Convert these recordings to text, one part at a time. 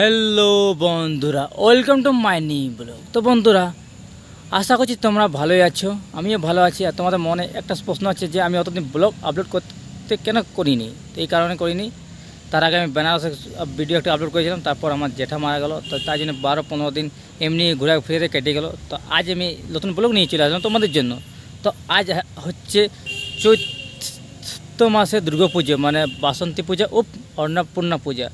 Hello বন্ধুরা, welcome to my নি blog. তো বন্ধুরা, আশা করছি তোমরা ভালোই আছো, আমিও ভালো আছি, আর তোমাদের মনে একটা প্রশ্ন আছে যে আমি অতদিন ব্লগ আপলোড করতে কেন করিনি? তো এই কারণে করিনি। তার আগে আমি বেনারসে ভিডিও একটা আপলোড করেছিলাম, তারপর আমার জেঠা মারা গেলো, তো তাই জন্য বারো পনেরো দিন এমনি ঘুরে ফিরে কেটে গেল। তো আজ আমি নতুন ব্লগ নিয়ে চলে আসলাম তোমাদের জন্য। তো আজ হচ্ছে চৈত্র মাসে দুর্গাপুজো মানে বাসন্তী পূজা ও অন্নপূর্ণা পূজা।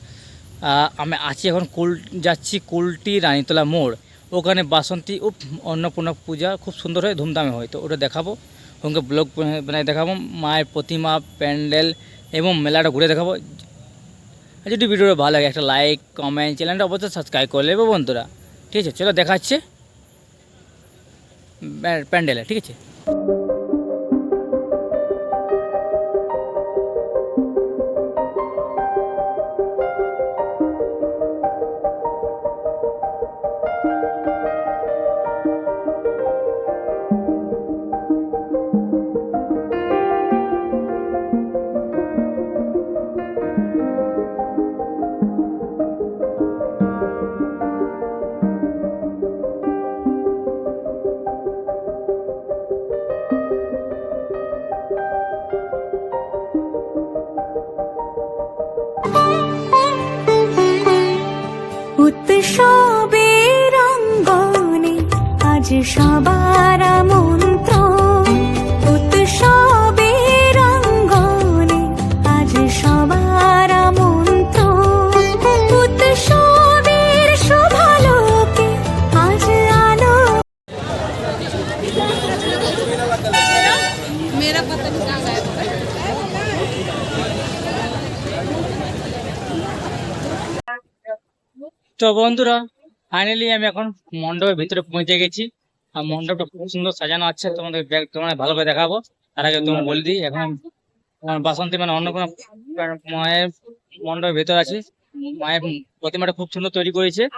আমি আছি এখন কুল, যাচ্ছি কুলটি রানীতলা মোড়। ওখানে বাসন্তী ও অন্নপূর্ণা পূজা খুব সুন্দর হয়, ধুমধামে হয়। তো ওটা দেখাবো। ওখানে ব্লগ বানাই দেখাবো। মায়ের প্রতিমা, প্যান্ডেল এবং মেলাটা ঘুরে দেখাবো। যদি ভিডিওটা ভালো লাগে, একটা লাইক, কমেন্ট, চ্যানেলটা অবশ্যই সাবস্ক্রাইব করে নেবে বন্ধুরা। ঠিক আছে, চলো দেখাচ্ছে। প্যা- প্যান্ডেলে, ঠিক আছে? উৎসবের অঙ্গনে আজ সবার মন্ত্র উৎসবের অঙ্গনে আজ সবার মন্ত্র উৎসবের শুভালোকে আজ আলো মেরা পতা তো বন্ধুরা ফাইনালি আমি এখন মণ্ডপের ভিতরে পৌঁছে গেছি। আর মণ্ডপটা খুব সুন্দর সাজানো আছে, তোমাদের দেখ- তোমাদের ভালোভাবে দেখাবো। তার আগে তুমি বলে দিই, এখন বাসন্তী মানে অন্য কোনো মায়ের মণ্ডপের ভেতর আছে। মায়ের প্রতিমাটা খুব সুন্দর তৈরি করেছে।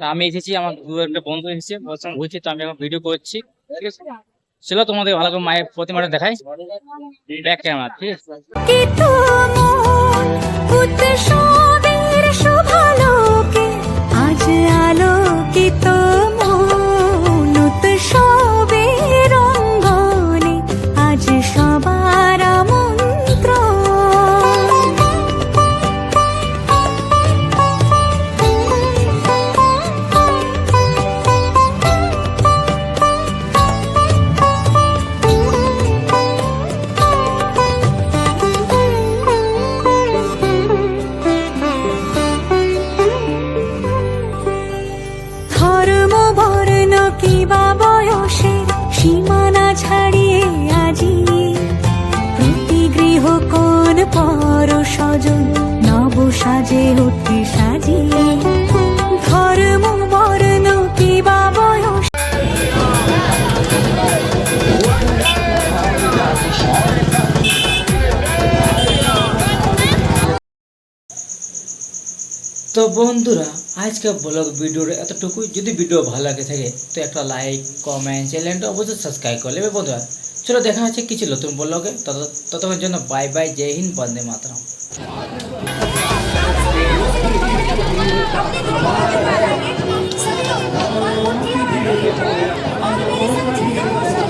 আমি এসেছি, আমার একটা বন্ধু এসেছে ঘুরছি, তো আমি এখন ভিডিও করছি। ঠিক আছে? চলো তোমাদের ভালো করে মায়ের প্রতিমাটা দেখাই। ব্যাক ক্যামেরা ঠিক আছে? তো বন্ধুরা আজকে ব্লগ ভিডিওর এতটুকু যদি ভিডিও ভালো লাগে থাকে, তো একটা লাইক কমেন্ট চ্যানেলটা অবশ্যই সাবস্ক্রাইব করে নেবে বন্ধুরা। চলো দেখা হচ্ছে কিছু নতুন ব্লগে। তত ততক্ষণের জন্য বাই বাই জয় হিন্দ, বন্দে মাতরম।